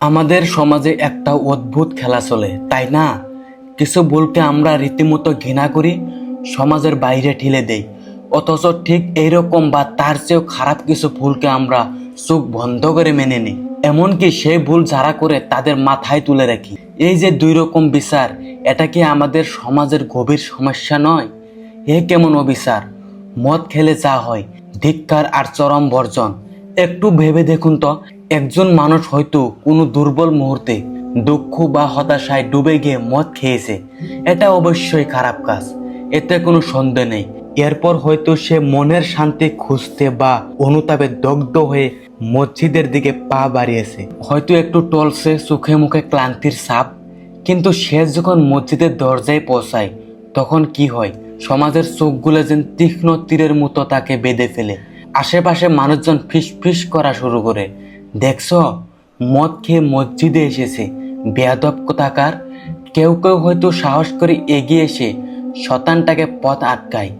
আমাদের সমাজে একটা অদ্ভুত খেলা চলে, তাই না? কিছু ভুলকে আমরা রীতিমতো ঘৃণা করি, সমাজের বাইরে ঠেলে দেই। অথচ ঠিক এইরকম বা তার চেয়েও খারাপ কিছু ভুলকে আমরা চোখ বন্ধ করে মেনে নিই। এমনকি সেই ভুল যারা করে তাদের মাথায় তুলে রাখি। এই যে দুই রকম বিচার, এটা কি আমাদের সমাজের গভীর সমস্যা নয়? এ কেমন অবিচার? মদ খেলে যা হয়, ধিক্কার আর চরম বর্জন। একটু ভেবে দেখুন তো একজন মানুষ হয়তো কোনো দুর্বল মুহূর্তে দুঃখ বা হতাশায় ডুবে গিয়ে মদ খেয়েছে। এটা অবশ্যই খারাপ কাজ। এতে কোনো সন্দেহ নেই। এরপর হয়তো সে মনের শান্তি খুঁজতে বা অনুতাপে দগ্ধ হয়ে মসজিদের দিকে পা বাড়িয়েছে। হয়তো একটু টলসে চোখে মুখে ক্লান্তির ছাপ। কিন্তু সে যখন মসজিদের দরজায় পৌঁছায়, তখন কি হয়? সমাজের চোখগুলো যেন তীক্ষ্ণ তীরের মতো তাকে বেঁধে ফেলে। আশেপাশে মানুষজন ফিস ফিস করা শুরু করে। দেখছ, মদ খেয়ে মসজিদে এসেছে। বেয়াদব কোথাকার? কেউ কেউ হয়তো সাহস করে এগিয়ে এসে শতানটাকে পথ আটকায়।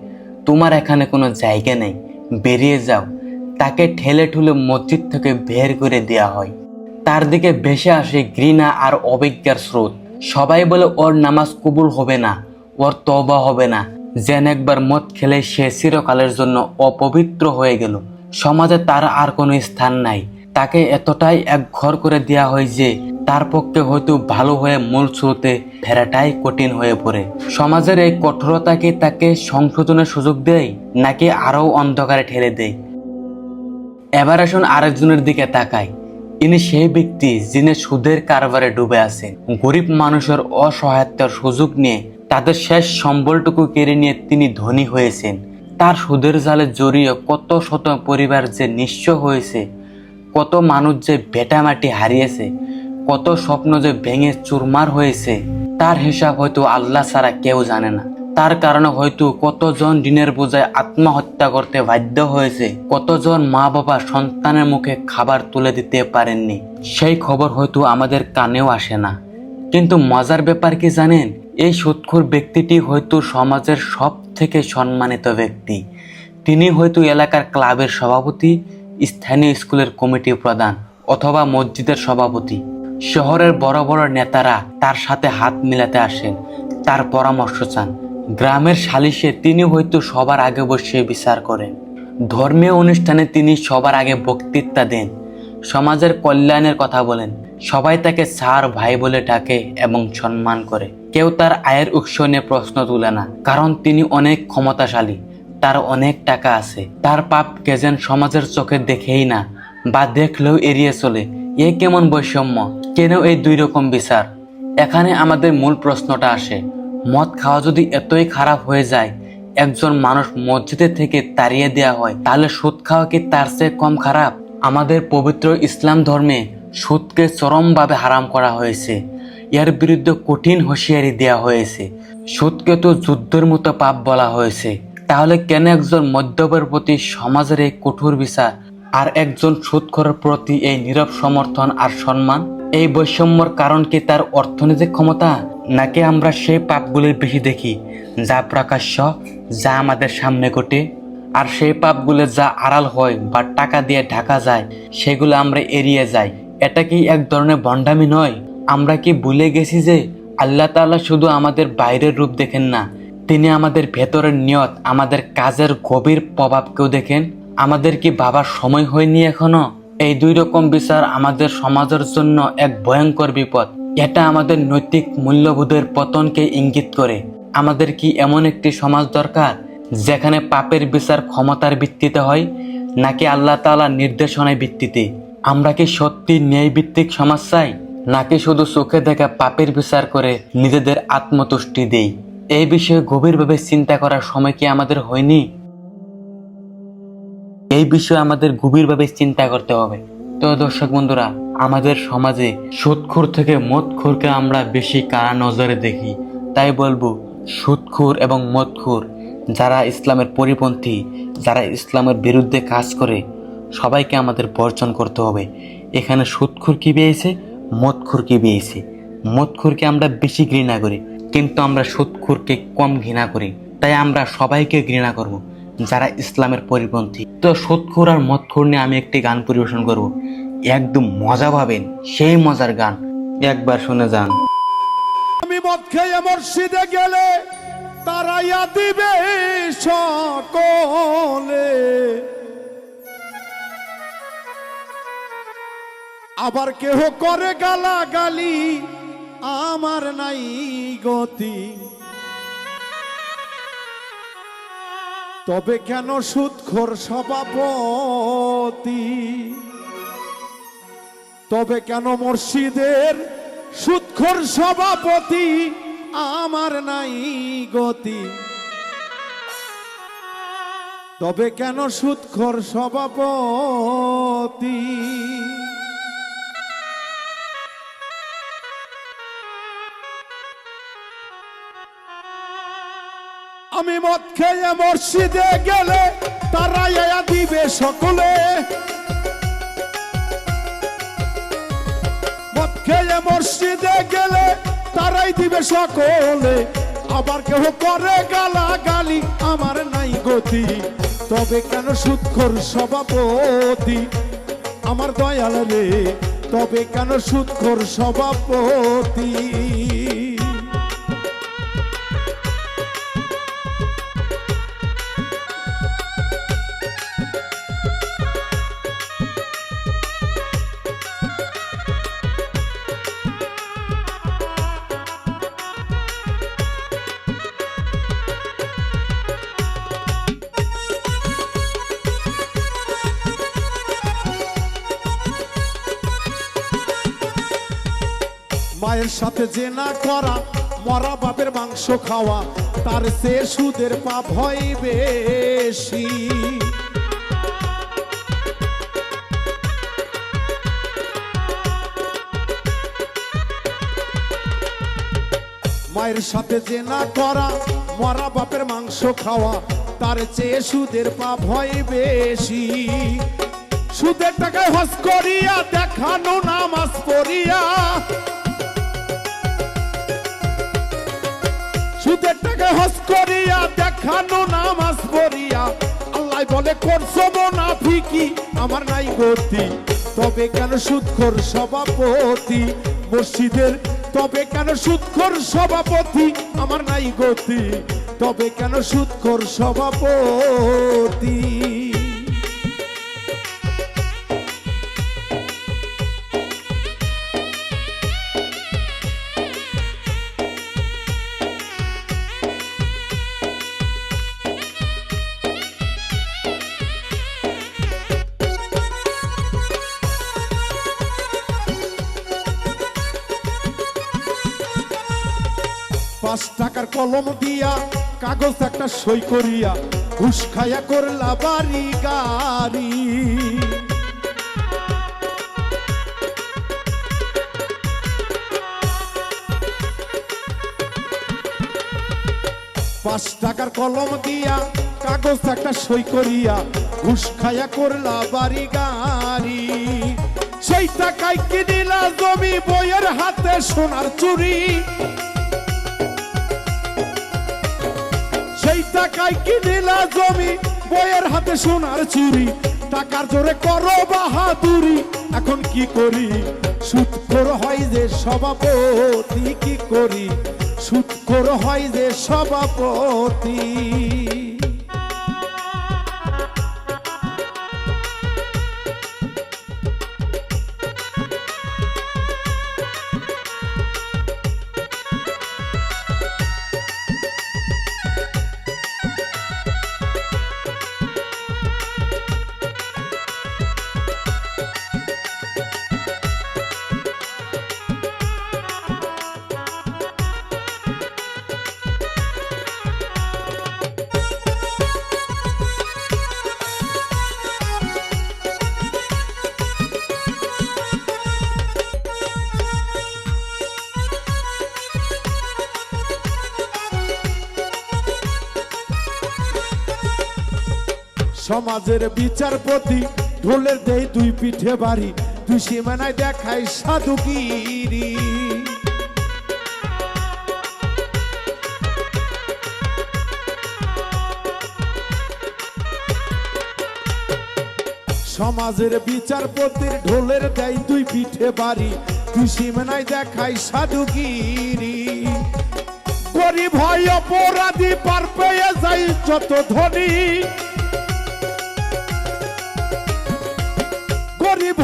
তোমার এখানে কোনো জায়গা নেই। বেরিয়ে যাও। তাকে ঠেলে ঠুলে মসজিদ থেকে বের করে দেয়া হয়। তার দিকে ভেসে আসে ঘৃণা আর অভিজ্ঞার স্রোত। সবাই বলে ওর নামাজ কবুল হবে না, ওর তবা হবে না। যেন একবার মদ খেলে সে চিরকালের জন্য অপবিত্র হয়ে গেল। সমাজে তার আর কোনো স্থান নাই। তাকে এতটাই এক ঘর করে দেওয়া হয় যে তার পক্ষে হয়তো ভালো হয়ে মূল স্রোতে ফেরাটাই কঠিন হয়ে পড়ে। সমাজের এই কঠোরতা কি তাকে সংশোধনের সুযোগ দেয়, নাকি আরও অন্ধকারে ঠেলে দেয়? এবার আসুন আরেকজনের দিকে তাকাই। ইনি সেই ব্যক্তি যিনি সুদের কারবারে ডুবে আছেন। গরিব মানুষের অসহায়তার সুযোগ নিয়ে তাদের শেষ সম্বলটুকু কেড়ে নিয়ে তিনি ধনী হয়েছেন। তার সুদের জালে জড়িয়ে কত শত পরিবার যে নিঃস্ব হয়েছে কত মানুষ যে বেটামাটি হারিয়েছে, কত স্বপ্ন যে ভেঙে চুরমার হয়েছে, তার হিসাব হয়তো আল্লাহ ছাড়া কেউ জানে না। তার কারণে হয়তো কতজন দিনের বোঝায় আত্মহত্যা করতে বাধ্য হয়েছে, কতজন মা বাবা সন্তানের মুখে খাবার তুলে দিতে পারেননি, সেই খবর হয়তো আমাদের কানেও আসে না। কিন্তু মজার ব্যাপার কি জানেন? এই সুৎখুর ব্যক্তিটি হয়তো সমাজের সব থেকে সম্মানিত ব্যক্তি। তিনি হয়তো এলাকার ক্লাবের সভাপতি স্থানীয় স্কুলের কমিটি প্রধান অথবা মসজিদের সভাপতি। শহরের বড় বড় নেতারা তার সাথে হাত মিলাতে আসেন, তার পরামর্শ চান। গ্রামের সালিশে তিনি হয়তো সবার আগে বসে বিচার করেন। ধর্মীয় অনুষ্ঠানে তিনি সবার আগে বক্তৃতা দেন। সমাজের কল্যাণের কথা বলেন। সবাই তাকে স্যার, ভাই বলে ডাকে এবং সম্মান করে। কেউ তার আয়ের উৎস নিয়ে প্রশ্ন তুলে না, কারণ তিনি অনেক ক্ষমতাশালী। তার অনেক টাকা আছে। তার পাপ কেজেন সমাজের চোখে দেখেই না, বা দেখলেও এড়িয়ে চলে। এ কেমন বৈষম্য? কেন এই দুই রকম বিচার? এখানে আমাদের মূল প্রশ্নটা আসে, মদ খাওয়া যদি এতই খারাপ হয়ে যায়, একজন মানুষ মসজিদে থেকে তাড়িয়ে দেওয়া হয়, তাহলে সুদ খাওয়া কি তার চেয়ে কম খারাপ? আমাদের পবিত্র ইসলাম ধর্মে সুদকে চরমভাবে হারাম করা হয়েছে। এর বিরুদ্ধে কঠিন হুঁশিয়ারি দেওয়া হয়েছে। সুদকে তো যুদ্ধের মতো পাপ বলা হয়েছে। তাহলে কেন একজন মদ্যপের প্রতি সমাজের এই কঠোর বিচার আর একজন সুদখোরের প্রতি এই নীরব সমর্থন আর সম্মান? এই বৈষম্যর কারণ কি তার অর্থনৈতিক ক্ষমতা? নাকি আমরা সেই পাপগুলির বেশি দেখি, যা প্রকাশ্য, যা আমাদের সামনে ঘটে? আর সেই পাপগুলো যা আড়াল হয় বা টাকা দিয়ে ঢাকা যায়, সেগুলো আমরা এড়িয়ে যাই। এটা কি এক ধরনের ভণ্ডামি নয়? আমরা কি ভুলে গেছি যে আল্লাহ তাআলা শুধু আমাদের বাইরের রূপ দেখেন না তিনি আমাদের ভেতরের নিয়ত, আমাদের কাজের গভীর প্রভাবকেও দেখেন। আমাদের কি বাবার সময় হয়নি এখনও? এই দুই রকম বিচার আমাদের সমাজের জন্য এক ভয়ঙ্কর বিপদ। এটা আমাদের নৈতিক মূল্যবোধের পতনকে ইঙ্গিত করে। আমাদের কি এমন একটি সমাজ দরকার, যেখানে পাপের বিচার ক্ষমতার ভিত্তিতে হয়, নাকি আল্লাহ তাআলার নির্দেশনায় ভিত্তিতে? আমরা কি সত্যি ন্যায় ভিত্তিক সমাজ চাই, নাকি শুধু চোখে দেখা পাপের বিচার করে নিজেদের আত্মতুষ্টি দেই? এই বিষয়ে গভীরভাবে চিন্তা করার সময় কি আমাদের হয়নি? এই বিষয়ে আমাদের গভীরভাবে চিন্তা করতে হবে। তো দর্শক বন্ধুরা, আমাদের সমাজে সুদখোর থেকে মদখোরকে আমরা বেশি কারা নজরে দেখি? তাই বলব সুদখোর এবং মদখোর যারা ইসলামের পরিপন্থী, যারা ইসলামের বিরুদ্ধে কাজ করে, সবাইকে আমাদের বর্জন করতে হবে। এখানে সুদখোর কি পেয়েছে? মদখোর কি পেয়েছে? মদখোরকে আমরা বেশি ঘৃণা করি। কিন্তু আমরা সুদখোরকে কম ঘৃণা করি, তাই আমরা সবাইকে ঘৃণা করব, যারা ইসলামের পরিপন্থী। তো সুদখোর আর মদখোর নিয়ে আমি একটি গান পরিবেশন করব। একদম মজা পাবেন, সেই মজার গান। একবার শুনে যান। আমি মদ খেয়ে মসজিদে গেলে তারাইয়া দিবে সকলে। আবার কেহ করে গালা গালি আমার নাই গতি। তবে কেন সুৎখোর সভাপতি? তবে কেন মসজিদের সুৎখর সভাপতি? আমার নাই গতি। তবে কেন সুৎখর সভাপতি? আমি মদ খেয়ে মসজিদে গেলে তারা ইয়া দিবে সকলে। মদ খেয়ে মসজিদে গেলে তারাই দিবে সকলে। আবার কেহ করে গালা গালি আমার নাই গতি। তবে কেন সুৎখর সভাপতি? আমার দয়াল রে, তবে কেন সুৎখর সভাপতি? মায়ের সাথে যে না করা, মরা বাপের মাংস খাওয়া, তার সে সুদের পাপ হয় বেশি। মায়ের সাথে যে না করা, মরা বাপের মাংস খাওয়া, তার চেয়ে সুদের পাপ হয় বেশি। সুদের টাকায় হস করিয়া, দেখানো নামাজ পড়িয়া সুদের হস করিয়া, দেখানো নামাজ পড়িয়া। আল্লাহ বলে করছ ফিকি আমার নাই গতি। তবে কেন সুৎখর সভাপতি? মসজিদের, তবে কেন সুৎখর সভাপতি? আমার নাই গতি। তবে কেন সুৎখর সভাপতি? পাঁচ টাকার কলম দিয়া, কাগজ একটা সই করিয়া, ঘুষ খাইয়া করলা বাড়ি গাড়ি। পাঁচ টাকার কলম দিয়া, কাগজ একটা সই করিয়া, ঘুষ খাইয়া করলা বাড়ি গাড়ি। সেই টাকায় কিনিলা জমি, বইয়ের হাতে সোনার চুরি। বইয়ের হাতে সোনার চুরি। টাকার জোরে করো বাহাদুরি, এখন কি করি? সুৎখোর হয় যে সভাপতি, কি করি? সুৎখোর হয় যে সভাপতি। সমাজের বিচারপতি, ঢোলের দেই দুই পিঠে বাড়ি দুই সীমানায় দেখায় সাধুগিরি। সমাজের বিচারপতির ঢোলের দেয় দুই পিঠে বাড়ি, তুই সীমানায় দেখাই সাধুগিরি। গরিব হয় অপরাধী, পার পেয়ে যাই যত ধনী।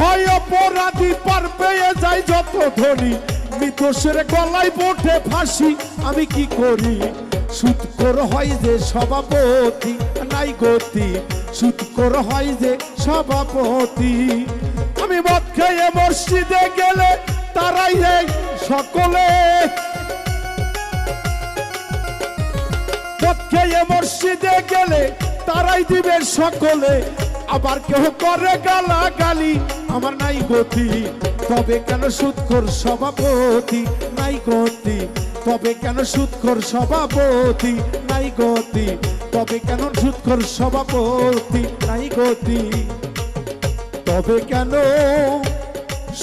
হয় অপরাধী পার পেয়ে যাই যত ধনী। নিতোষের গলায় বোঠে ফাঁসি, আমি কি করি? সুৎকর হয় যে সভাপতি, নাই গতি। সুৎকর হয় যে সভাপতি। আমি মদ খেয়ে মসজিদে গেলে তারাই এই সকলে। মদ খেয়ে মসজিদে গেলে তারাই দিবে সকলে। আবার কেউ করে গালা গালি আমার নাই গতি, তবে কেন সুৎখর সভাপতি? নাই গতি, তবে কেন সুৎখর সভাপতি? নাই গতি, তবে কেন সুৎখর সভাপতি? নাই গতি, তবে কেন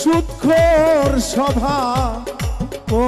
সুৎখর সভা ও